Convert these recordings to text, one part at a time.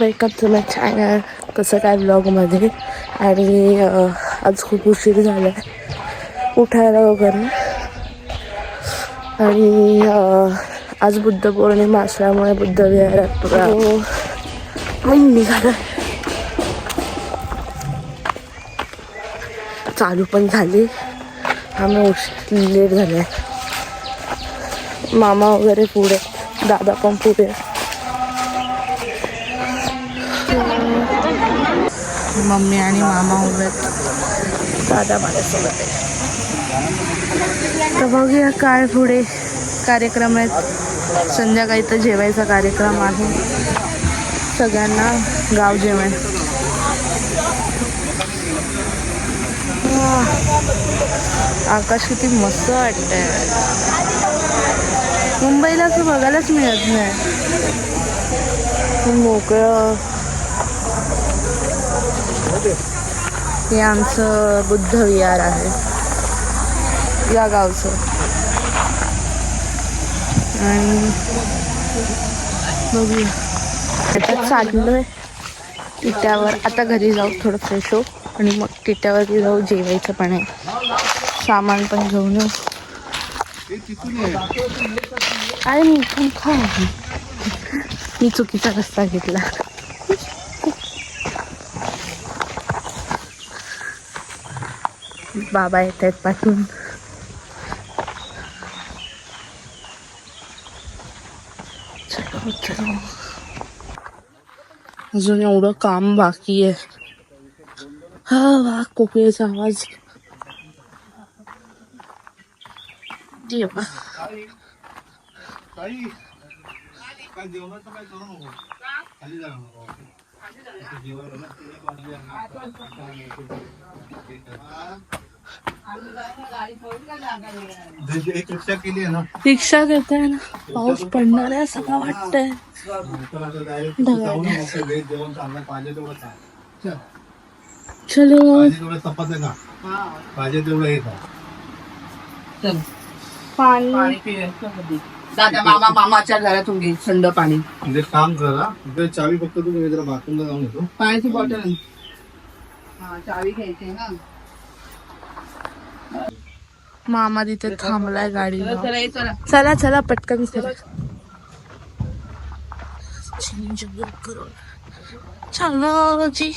Welcome to my channel कसं काय ब्लॉगमध्ये आणि आज खूप उशीर झाला आहे उठायला वगैरे. आणि आज बुद्ध पौर्णिमा असल्यामुळे बुद्ध विहारात मी निघाला. चालू पण झाली. आम्ही उशीर लेट झाले मामा वगैरे पुढे. दादा पण पुढे. मम्मी आणि मामा उभे. दादा माझ्यासोबत आहे. तर बघूया काय पुढे कार्यक्रम आहेत. संध्याकाळी तर जेवायचा कार्यक्रम आहे. सगळ्यांना गाव जेवण. आकाश किती मस्त वाटतंय. मुंबईला असं बघायलाच मिळत नाही. मोकळं. हे आमचं बुद्ध विहार आहे. या गावचं. आणि बघूया. आता चाललोय टिट्यावर आता घरी जाऊ थोडं फ्रेश हो आणि मग टिट्यावरती जाऊ. जेवायचं पण आहे. सामान पण घेऊन येऊ. अरे मी पण खा मी चुकीचा रस्ता घेतला. बाबा येत आहेत पाठवून अजून एवढं काम बाकी आहे. हा वा कोकिळेचा आवाज. देवा. एक रिक्षा केली ना? रिक्षा ना. पाऊस पडणार आहे असं का वाटतंय. चल. चलो. पाहिजे तेवढं हे पाणी. दादा मामा मामाच्या घरातून घे थंड पाणी. म्हणजे काम करा. इकडे चावी फक्त तू मी जरा बाथरूमला जाऊन येतो. पाण्याची बॉटल हा चावी घ्यायची ना. मामा तिथे थांबलाय गाडी चला चला चला. चला पटकन चला चलो. जी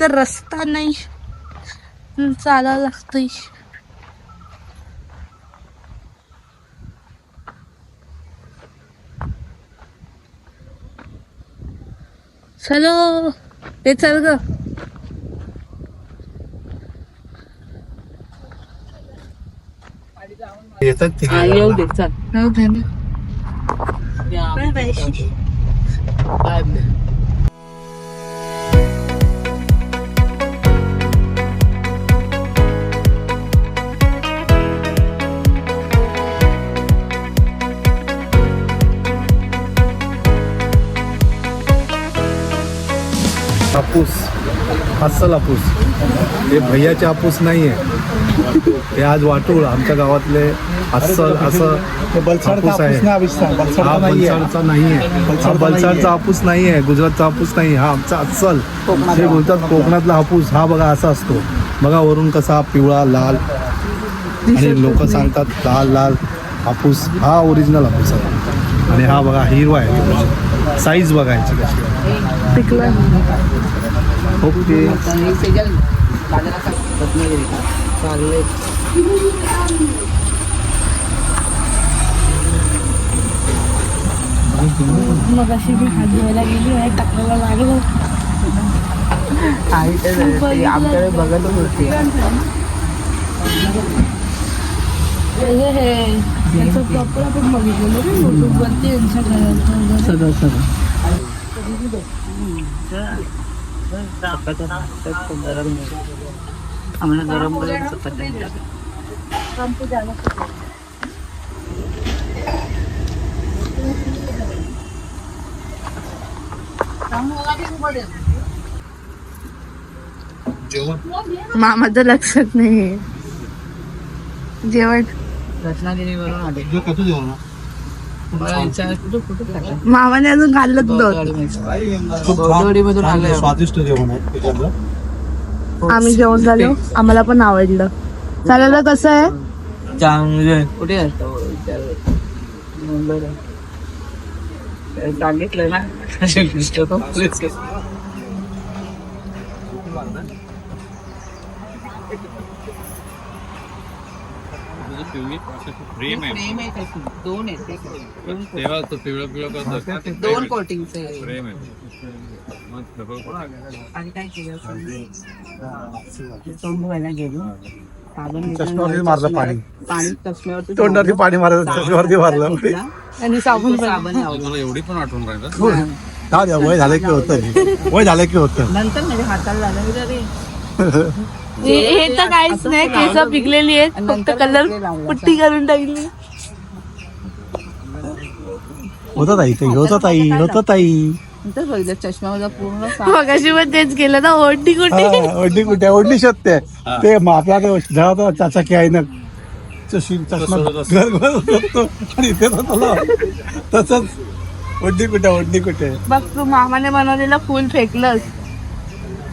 तर रस्ता नाही. चालायला लागतंय. चलो. हे चल ग. येतात ते हा, येऊ दे चल हो दे ना. या. Bye bye bye. हापूस अस्सल हापूस हे भैयाचे हापूस नाही आहे हे आज वाटूळ आमच्या गावातले अस्सल असं हापूस आहे. हा बलसाडचा नाही आहे हा बलसाडचा हापूस नाही आहे गुजरातचा हापूस नाही हा आमचा अस्सल. जे बोलतात कोकणातला हापूस हा बघा असा असतो. बघा वरून कसा पिवळा लाल. आणि लोक सांगतात लाल लाल हापूस हा ओरिजिनल हापूस आहे. आणि हा बघा हिरवा आहे. साईज बघायची कशी ओके. चाललंय मग अशी मी हात धुवायला गेली आहे टाकलेला लागलं. आहे तर ते आमच्याकडे बघतच होते. हे हे प्रॉपर आपण बघितलेलं ना युट्यूबवरती यांच्या घराचं सगळं. सगळं आम्हाला गरम गरम चपात्या मामा तर लक्षात नाही जेवण. रत्नागिरीवरून आले. मामाने अजून छान. स्वादिष्ट जेवण आहे आम्ही जेवण झालो. आम्हाला पण आवडलं. चालेल कसं आहे? चांगले कुठे असतो सांगितलं ना. प्रेम आहे. दोन तेव्हा तो पिवळं पिवळं करतो. दोन. कोटिंगचे प्रेम आहे. आणि काय केलं तोंड धुवायला गेलो साबण चष्म्यावरती मारलं पाणी. पाणी चष्म्यावरती तोंडावरती पाणी मारायचं चष्म्यावरती मारलं. आणि साबण लावलं. एवढी पण आठवण राहिलं वय झालं की होतं वय झालं की होतं. नंतर म्हणजे हाताला लागलं रे हे हे तर काहीच नाही केस पिकलेली आहेत. फक्त कलर पुट्टी करून टाकली. होतं ताई ते होतं ताई होतं ताई. नंतर बघितलं चष्म्यावर पूर्ण मगाशी पण तेच केलं ना ओढी कुठे? हा, ओढणी कुठे? ओढणी शोधते. ते आपला चाचा की आहे ना चष्मी चष्मा घर घर शोधतो आणि इथे तसंच ओढणी कुठे ओढणी कुठे? बघ तू मामाने बनवलेलं फुल फेकलंस.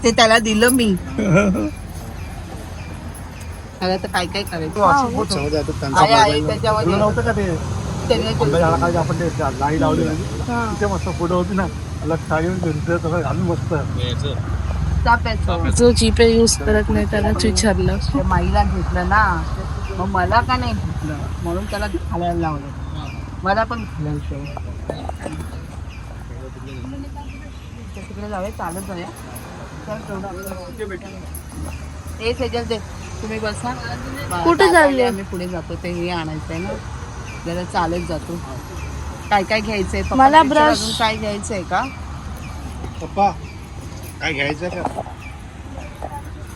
ते त्याला दिलं मी. तर काय काय करायचं? त्याच्यामध्ये. आपण लावली तिथे मस्त फोटो होती ना. जो जीपे युज करत नाही त्यालाच विचारलं. त्या माईला घेतलं ना. मग मला का नाही घेतलं? म्हणून त्याला घालायला लावलं. मला पण घालायचं तिकडे जाऊया चालत जाऊया. ए सेजल दे. तुम्ही बसा. कुठे चालले? आम्ही पुढे जातो ते हे आणायचंय ना. जरा चालत जातो. काय काय घ्यायचंय? पप्पा मला picture brush. अजून काय घ्यायचंय का? पप्पा काय घ्यायचं का?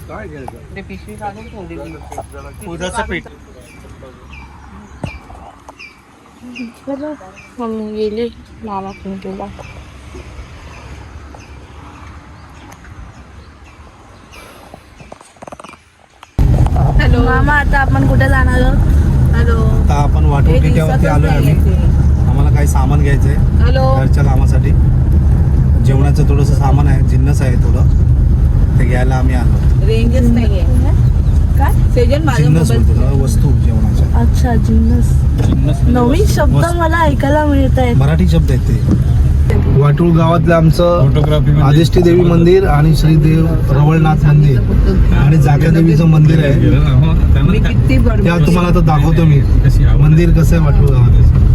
काय घ्यायचं? ते पिशवी काढून ठेवली. मी. उदाचं पीठ. मम्मी गेली मामा हॅलो. आता आपण कुठे जाणार आहोत? हॅलो. आता आपण वाटून आलोय आम्ही. काही सामान घ्यायचंय. हॅलो. घरच्या कामासाठी. जेवणाचं थोडंसं सामान आहे जिन्नस आहे थोडं. ते घ्यायला आम्ही आलो. रेंजच जिन्नस बोलतो वस्तू जेवणाच्या. अच्छा जिन्नस. जिन्नस नवीन शब्द. मला ऐकायला मिळत आहेत. मराठी शब्द आहेत ते. वाटूळ गावातलं आमचं फोटोग्राफी आदिष्टी देवी मंदिर आणि श्रीदेव रवळनाथ मंदिर. आणि जागा देवीचं मंदिर आहे. मी किती बरोबर त्या तुम्हाला आता दाखवतो मी. मंदिर कसं आहे वाटूळ गावात?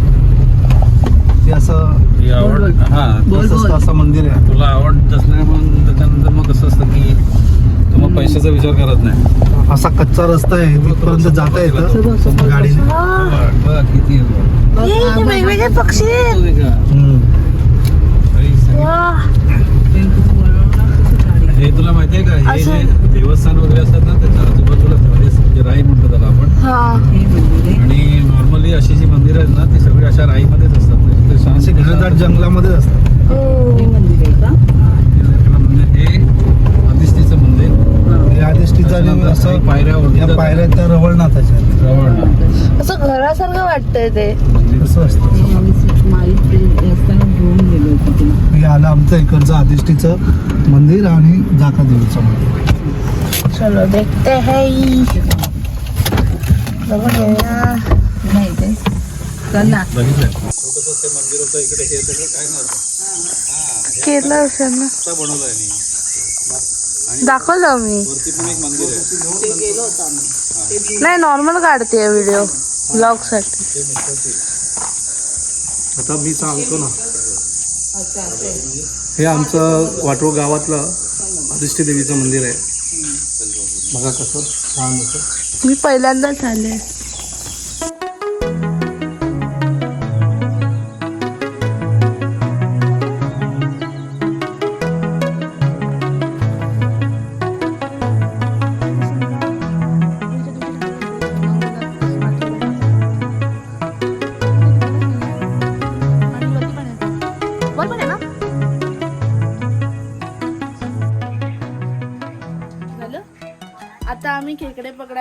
ते असं ही आवड हा बोल, असं बोल. असं मंदिर आहे. तुला आवड असल्या मग त्याच्यानंतर मग कसं असतं की तू मग पैशाचा विचार करत नाही. असा कच्चा रस्ता आहे तिथपर्यंत जाता येतं. गाडीने. बघ किती आहे. ये, इथे वेगवेगळे पक्षी आहेत. तो वेगळा. हम्म. अरे, सगळी- वाह. हे तुला माहितीये का? हे जे देवस्थान वगैरे असतात ना त्याच्या आजूबाजूला म्हणजे राई म्हणतो त्याला आपण. हा. आणि नॉर्मली अशी जी मंदिर आहेत ना ती सगळी अशा राईमध्येच असतात. म्हणजे असे घनदाट जंगलामध्येच असतात हो. मंदिर आहे का हे अधिष्ठीचं मंदिर त्याच्यानंतर असं पायऱ्या वरती या जातात. पायऱ्या त्या रवळनाथाच्या आहेत. रवळ. असं घरासारखं वाटतंय ते असं असतं माई घेऊन गेलो होतो तिला हे आलं आमचं इकडचं आदिष्टीचं मंदिर आणि जाका देवीचं मंदिर चलो देखते है. नाही ते चल ना हे केलं असेल ना दाखवलं मी. नाही नॉर्मल काढते व्हिडिओ ब्लॉगसाठी. आता मी सांगतो ना. हे आमचं वाटोळ गावातलं आदिष्टी देवीचं मंदिर आहे. बघा कसं छान होतं मी पहिल्यांदाच आले.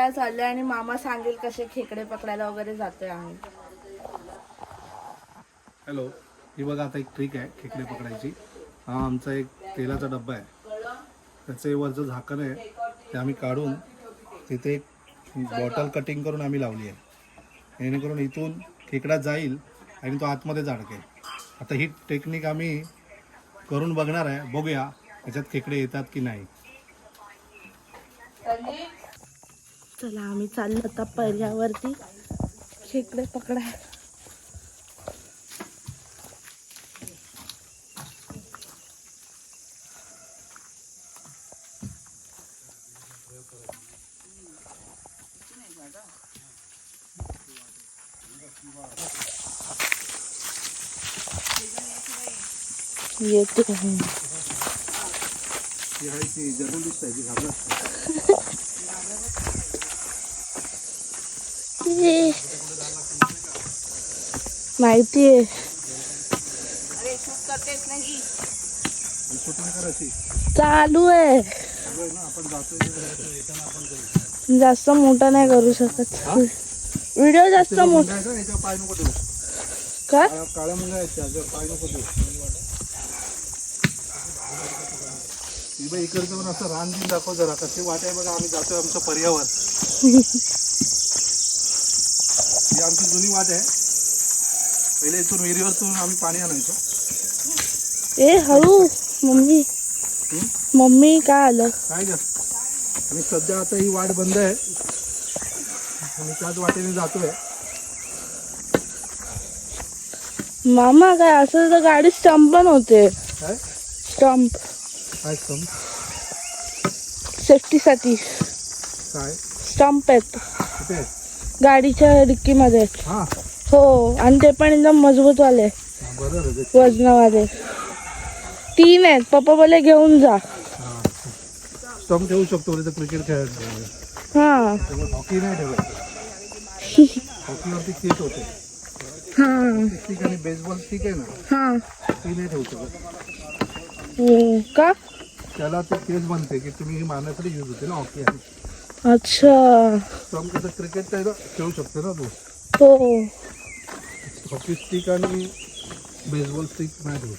पकडायला चाललोय आणि मामा सांगेल कसे खेकडे पकडायला वगैरे जातोय आम्ही. हॅलो ही बघा आता एक ट्रिक आहे खेकडे पकडायची. हा आमचा एक तेलाचा डब्बा आहे. त्याचे वरचं झाकण आहे ते आम्ही काढून तिथे एक बॉटल कटिंग करून आम्ही लावली आहे. जेणेकरून इथून खेकडा जाईल आणि तो आतमध्ये अडकेल आता ही टेक्निक आम्ही करून बघणार आहे. बघूया याच्यात खेकडे येतात की नाही. चला आम्ही चाललो आता पर्यावरती खेकडे पकडाय येते. आहे. ये. माहितीये चालू आहे. जास्त मोठा नाही करू शकत. व्हिडिओ जास्त मोठा का? इकडचं पण असं रान दिन दाखव जरा कशी वाट आहे बघा आम्ही जातोय आमचं पर्यावर ही आमची जुनी वाट आहे. पहिले इथून विहिरीवरतून आम्ही पाणी आणायचो. ए हळू मम्मी. मम्मी काय आलं? काय ग? आणि सध्या आता ही वाट बंद आहे. आणि त्याच वाटेने जातोय. मामा काय असं तर गाडी स्टंप पण होते. काय? स्टंप. काय सम सेफ्टीसाठी. काय? स्टंप आहेत. कुठे? आहे? गाडीच्या डिक्कीमध्ये. हा. हो आणि ते पण एकदम मजबूत वाले हा, ते. वजनावाले. तीन आहेत. पप्पा बोले घेऊन जा. हा. स्टंप ठेवू शकतो क्रिकेट खेळायचं हा. हॉकी नाही ठेवत हॉकीवरती किट होते. हा. स्टिक आणि बेसबॉल स्टिक आहे ना? हा. ती नाही ठेवू शकत. हम्म, का? त्याला ते केस बनते की तुम्ही ही मारण्यासाठी यूज होते ना हॉकी आणि अच्छा. स्टंप कसं क्रिकेट खेळू शकतो ना तू. हो. हॉकी स्टिक आणि बेसबॉल स्टिक ठेवू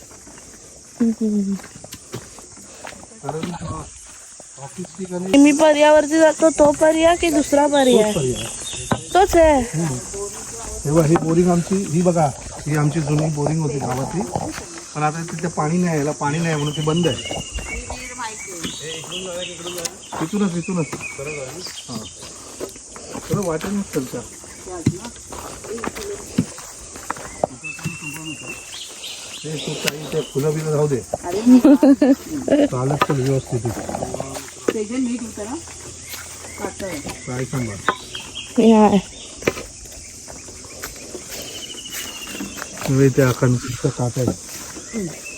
हम्म. कारण हॉकी स्टिक आणि मी पर्यावरती जातो तो पर्या की दुसरा पर्याय? तोच पर्याय. तोच आहे. तेव्हा ही बोरिंग आमची ही बघा ही आमची जुनी बोरिंग होती गावातली. पण आता तिथे पाणी नाही याला पाणी नाही म्हणून ती बंद आहे. इथूनच इथूनच हा. चला वाटेनच चलता ते तू काही ते फुलं बिलं राहू दे. चालत चल व्यवस्थित काय सांगा या त्या काट आहे.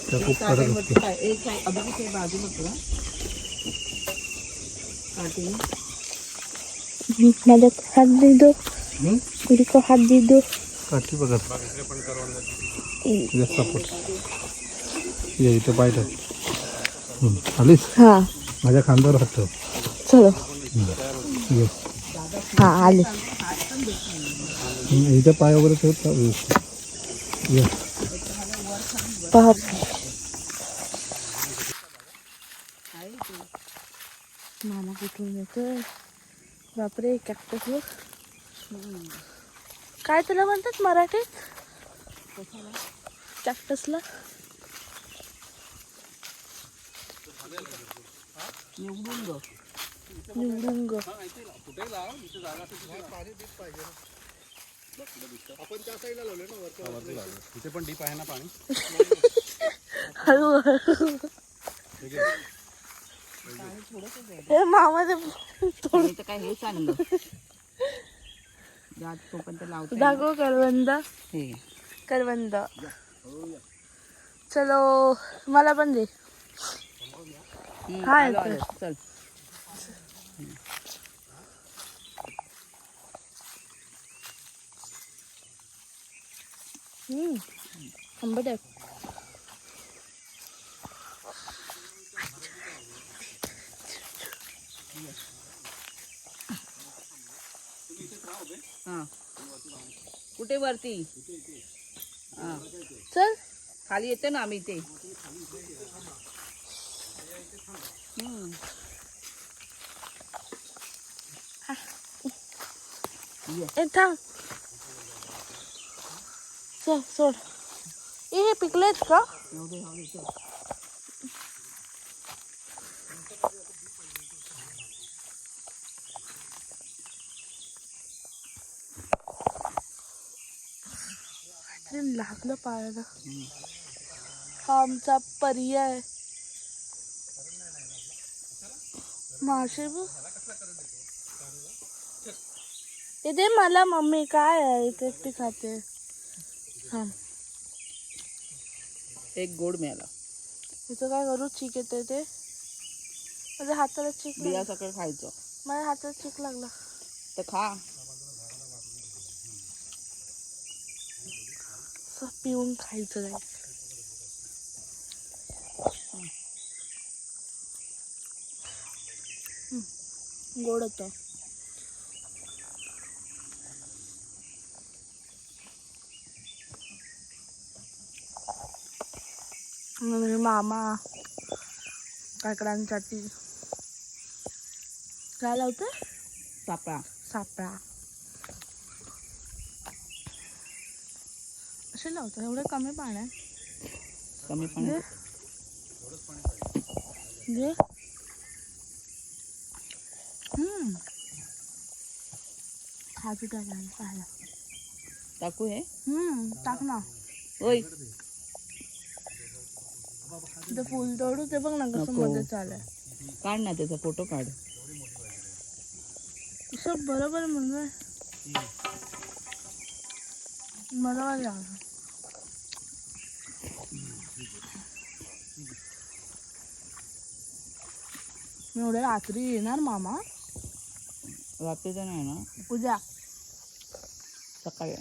त्या खूप कडक असते होतं माझ्या हात दे दो. को हात दे दो. काठी बघा. सपोर्ट ये इथे पाय ठेव हं, आलीस? हा. माझ्या खांद्यावर हात ठेव. चलो. ये. हा आले. इथे पाय वगैरे ठेव. तर व्यवस्थित. ये. बाप मामा कुठून येतोय बापरे कॅक्टस बघ काय त्याला म्हणतात मराठीत कॅक्टसला निवडून ग निवडून ग इथे पण डीप आहे ना पाणी. हळू हळू मामा ते आणि इथं काय हे चाललं जात तोपर्यंत लावतो. दाखव करवंद. हे. करवंद. चलो मला पण दे. हा. चल. आंबट आहे कुठे वरती? हा. चल. खाली येते ना आम्ही ते हम्म. थांब. चल सोड. हे पिकलेत का? ते लागलं पायाला हा आमचा पर्याय मासे दे मला मम्मी काय आहे? इथे खाते. थांब एक गोड मिळाला. इथं काय करू? चीक येते ते. माझ्या हाताला चीक बिया सकाळ खायचं. माझ्या हाताला चीक लागला. तर खा. असं पिऊन खायचं नाही. गोड होतं आणि मामा काकडांसाठी. काय लावतं सापळा. सापळा. असे लावतात एवढे कमी पाण्यात कमी दे पाणी दे हम्म. खाजू टाकायला पाहिला टाकू हे? टाक ना. होय. ते फुल तोडू ते बघ ना कसं. मध्ये चालय काढ ना त्याचा फोटो काढ. सब बरोबर म्हणजे बरोबर लागलं मी एवढ्या रात्री येणार मामा? रात्रीचं नाही ना. पूजा सकाळी.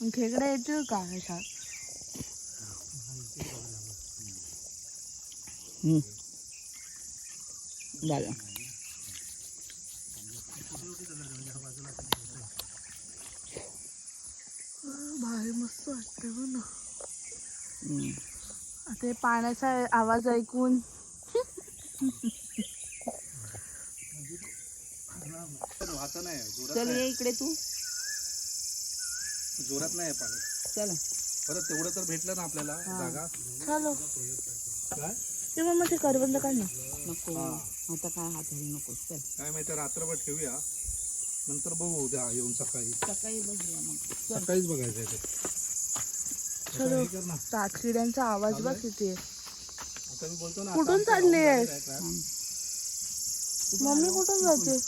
मग खेकडे येतील का हम्म. झालं. भारी मस्त वाटते बघ ना. हम्म. ते पाण्याचा आवाज ऐकून वाहतं नाही जोरात चल ये इकडे तू. जोरात नाही पाणी. चल. परत तेवढं तर भेटलं ना आपल्याला जागा. चालो. काय? ते मग ते करबंद काढ ना. नको. आता काय हात धरू नको. चल. काय माहिती रात्रभर ठेवूया. नंतर बघू उद्या येऊन सकाळी. सकाळी बघूया मग. सकाळीच बघायचं आहे ते चलो. कर ना. आवाज बघ किती आहे? आता मी बोलतो ना कुठून चालली? आहे. मम्मी कुठून जाते?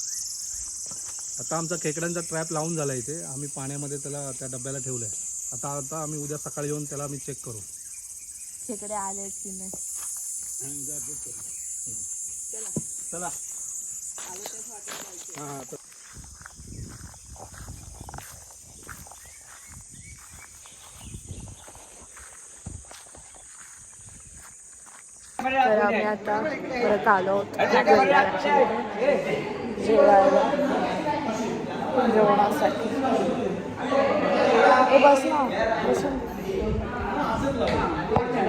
आता आमचा खेकड्यांचा ट्रॅप लावून झाला इथे. आम्ही पाण्यामध्ये त्याला त्या डब्याला ठेवलंय. आता आता आम्ही उद्या सकाळी येऊन त्याला आम्ही चेक करू. खेकडे आले की नाही चला. हा तर तर आम्ही आता परत आलो. जेवायला. जेवणासाठी. ए बस ना बसून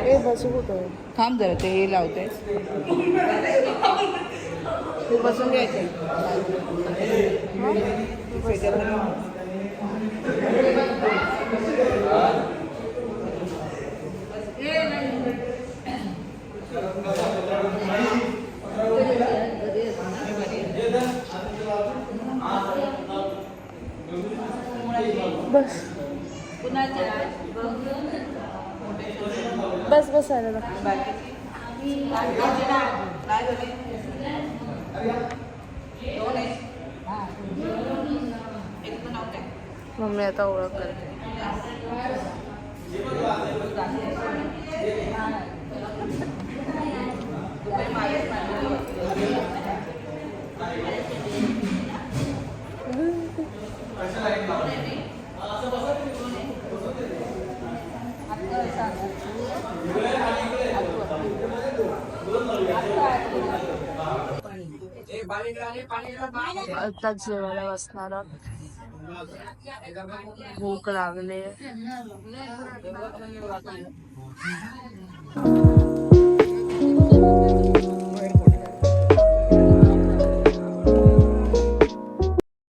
ए बसू कुठं? थांब जरा ते हे लावते. तू बसून घ्यायचे बस बस आलं मम्मी आता ओळख करते. आत्ताच जेवायला बसणार भूक लागले